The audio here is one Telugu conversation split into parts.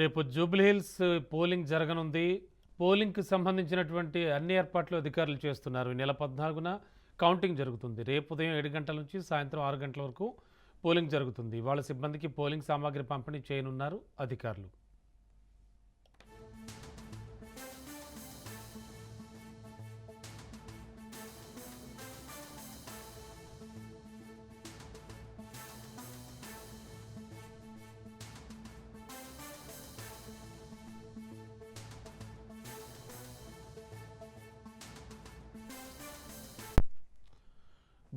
రేపు జూబ్లీహిల్స్ పోలింగ్ జరగనుంది. పోలింగ్కి సంబంధించినటువంటి అన్ని ఏర్పాట్లు అధికారులు చేస్తున్నారు. నెల పద్నాలుగున కౌంటింగ్ జరుగుతుంది. రేపు ఉదయం ఏడు గంటల నుంచి సాయంత్రం ఆరు గంటల వరకు పోలింగ్ జరుగుతుంది. వాళ్ళ సిబ్బందికి పోలింగ్ సామాగ్రి పంపిణీ చేయనున్నారు అధికారులు.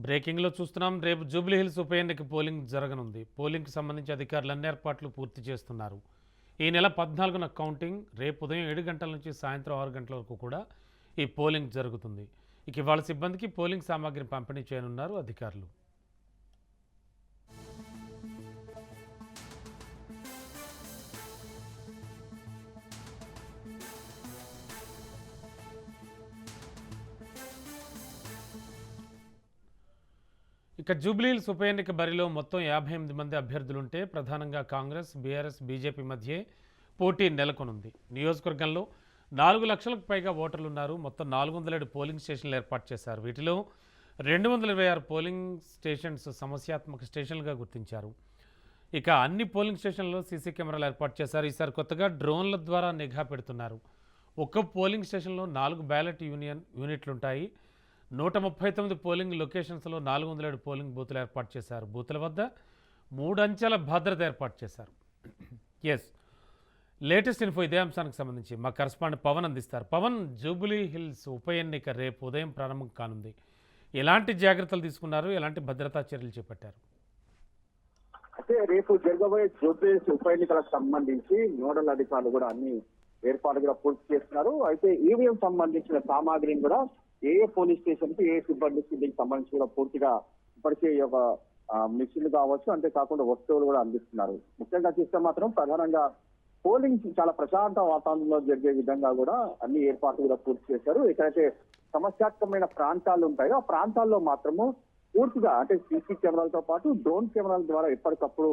బ్రేకింగ్లో చూస్తున్నాం. రేపు జూబ్లీహిల్స్ ఉప ఎన్నిక పోలింగ్ జరగనుంది. పోలింగ్కి సంబంధించి అధికారులు అన్ని ఏర్పాట్లు పూర్తి చేస్తున్నారు. ఈ నెల పద్నాలుగున కౌంటింగ్ రేపు ఉదయం ఏడు గంటల నుంచి సాయంత్రం ఆరు గంటల వరకు కూడా ఈ పోలింగ్ జరుగుతుంది. ఇక ఇవాళ సిబ్బందికి పోలింగ్ సామాగ్రిని పంపిణీ చేయనున్నారు అధికారులు. ఇక జూబ్లీహిల్స్ ఉప ఎన్నిక బరిలో మొత్తం యాభై ఎనిమిది మంది అభ్యర్థులుంటే ప్రధానంగా కాంగ్రెస్ బీఆర్ఎస్ బీజేపీ మధ్యే పోటీ నెలకొనుంది. నియోజకవర్గంలో నాలుగు లక్షలకు పైగా ఓటర్లు ఉన్నారు మొత్తం నాలుగు వందల ఏడు పోలింగ్ స్టేషన్లు ఏర్పాటు చేశారు. వీటిలో రెండు వందల ఇరవై ఆరు పోలింగ్ స్టేషన్స్ సమస్యాత్మక స్టేషన్లుగా గుర్తించారు. ఇక అన్ని పోలింగ్ స్టేషన్లలో సీసీ కెమెరాలు ఏర్పాటు చేశారు. ఈసారి కొత్తగా డ్రోన్ల ద్వారా నిఘా పెడుతున్నారు. ఒక్క పోలింగ్ స్టేషన్లో నాలుగు బ్యాలెట్ యూనియన్ యూనిట్లుంటాయి. నూట ముప్పై తొమ్మిది పోలింగ్ లొకేషన్స్లో నాలుగు వందల ఏడు పోలింగ్ బూతులు ఏర్పాటు చేశారు. బూతుల వద్ద మూడు అంచెల భద్రత ఏర్పాటు చేశారు. ఎస్ లేటెస్ట్ ఇన్ఫో ఇదే అంశానికి సంబంధించి మా కరస్పాండెంట్ పవన్ అందిస్తారు. పవన్ జూబిలీ హిల్స్ ఉప ఎన్నిక రేపు ఉదయం ప్రారంభం కానుంది. ఎలాంటి జాగ్రత్తలు తీసుకున్నారు? ఎలాంటి భద్రతా చర్యలు చేపట్టారు? అయితే రేపు జరగబోయే జూబ్లీస్ ఉప ఎన్నికలకు సంబంధించి నోడల్ అధికారులు కూడా అన్ని ఏర్పాటు కూడా పూర్తి చేస్తున్నారు. అయితే ఈవీఎం సంబంధించిన సామాగ్రిని కూడా ఏ ఏ పోలీస్ స్టేషన్కి ఏ సిబ్బందికి దీనికి సంబంధించి కూడా పూర్తిగా ఇప్పటికే ఈ యొక్క మిషన్లు కావచ్చు అంతేకాకుండా వస్తువులు కూడా అందిస్తున్నారు. ముఖ్యంగా చూస్తే మాత్రం ప్రధానంగా పోలింగ్ చాలా ప్రశాంత వాతావరణంలో జరిగే విధంగా కూడా అన్ని ఏర్పాట్లు కూడా పూర్తి చేశారు. ఎక్కడైతే సమస్యాత్మకమైన ప్రాంతాలు ఉంటాయో ఆ ప్రాంతాల్లో మాత్రము పూర్తిగా అంటే సీసీ కెమెరాలతో పాటు డ్రోన్ కెమెరాల ద్వారా ఎప్పటికప్పుడు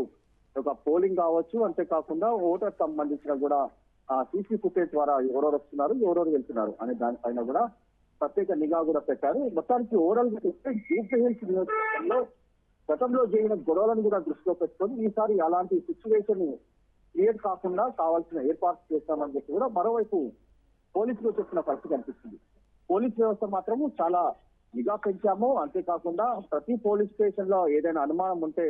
ఒక పోలింగ్ కావచ్చు అంతేకాకుండా ఓటర్ సంబంధించిన కూడా ఆ సీసీ ఫుటేజ్ ద్వారా ఎవరెవరు వస్తున్నారు ఎవరెవరు వెళ్తున్నారు అనే దానిపైన కూడా ప్రత్యేక నిఘా కూడా పెట్టారు. మొత్తానికి ఓవరాల్గా చూస్తే జూబ్లీహిల్స్ నియోజకవర్గంలో గతంలో జరిగిన గొడవలను కూడా దృష్టిలో పెట్టుకొని ఈసారి అలాంటి సిచ్యువేషన్ క్రియేట్ కాకుండా కావాల్సిన ఏర్పాట్లు చేస్తామని చెప్పి కూడా మరోవైపు పోలీసులు చెప్పిన పరిస్థితి కనిపిస్తుంది. పోలీస్ వ్యవస్థ మాత్రము చాలా నిఘా పెంచాము. అంతేకాకుండా ప్రతి పోలీస్ స్టేషన్లో ఏదైనా అనుమానం ఉంటే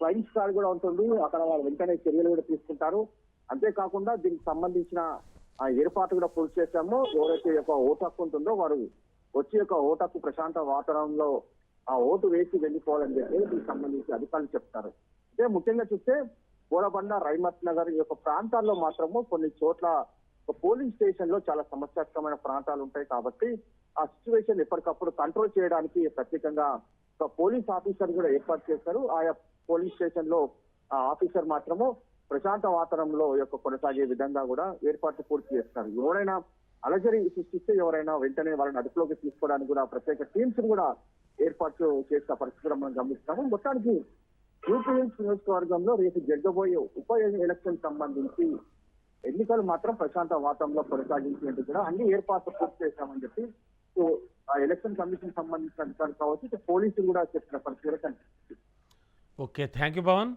క్లైమ్ స్టార్ కూడా ఉంటుంది. అక్కడ వాళ్ళు వెంటనే చర్యలు కూడా తీసుకుంటారు. అంతేకాకుండా దీనికి సంబంధించిన ఆ ఏర్పాటు కూడా పూర్తి చేశాము. ఎవరైతే యొక్క ఓటు హక్కు ఉంటుందో వారు వచ్చి యొక్క ఓటు హక్కు ప్రశాంత వాతావరణంలో ఆ ఓటు వేసి వెళ్ళిపోవాలని చెప్పి దీనికి సంబంధించి అధికారులు చెప్తారు. అంటే ముఖ్యంగా చూస్తే గోడబండ రైమత్ నగర్ ఈ యొక్క ప్రాంతాల్లో మాత్రము కొన్ని చోట్ల ఒక పోలింగ్ స్టేషన్లో చాలా సమస్యాత్మకమైన ప్రాంతాలు ఉంటాయి కాబట్టి ఆ సిచ్యువేషన్ ఎప్పటికప్పుడు కంట్రోల్ చేయడానికి ప్రత్యేకంగా ఒక పోలీస్ ఆఫీసర్ కూడా ఏర్పాటు చేశారు. ఆయా పోలీస్ స్టేషన్లో ఆ ఆఫీసర్ మాత్రము ప్రశాంత వాతావరణంలో యొక్క కొనసాగే విధంగా కూడా ఏర్పాట్లు పూర్తి చేస్తారు. ఎవరైనా అలజడి సృష్టిస్తే ఎవరైనా వెంటనే వాళ్ళని అదుపులోకి తీసుకోవడానికి కూడా ప్రత్యేక టీమ్స్ కూడా ఏర్పాట్లు చేసిన పరిస్థితులు మనం గమనిస్తాము మొత్తానికి యూపీఎన్స్ నియోజకవర్గంలో రేపు జరగబోయే ఉప ఎలక్షన్ సంబంధించి ఎన్నికలు మాత్రం ప్రశాంత వాతావరణంలో కొనసాగించినట్టు కూడా అన్ని ఏర్పాట్లు పూర్తి చేశామని చెప్పి సో ఆ ఎలక్షన్ కమిషన్ సంబంధించిన అధికారులు కావచ్చు పోలీసులు కూడా చెప్పిన పరిస్థితి కనిపిస్తుంది. Okay thank you Bhavan.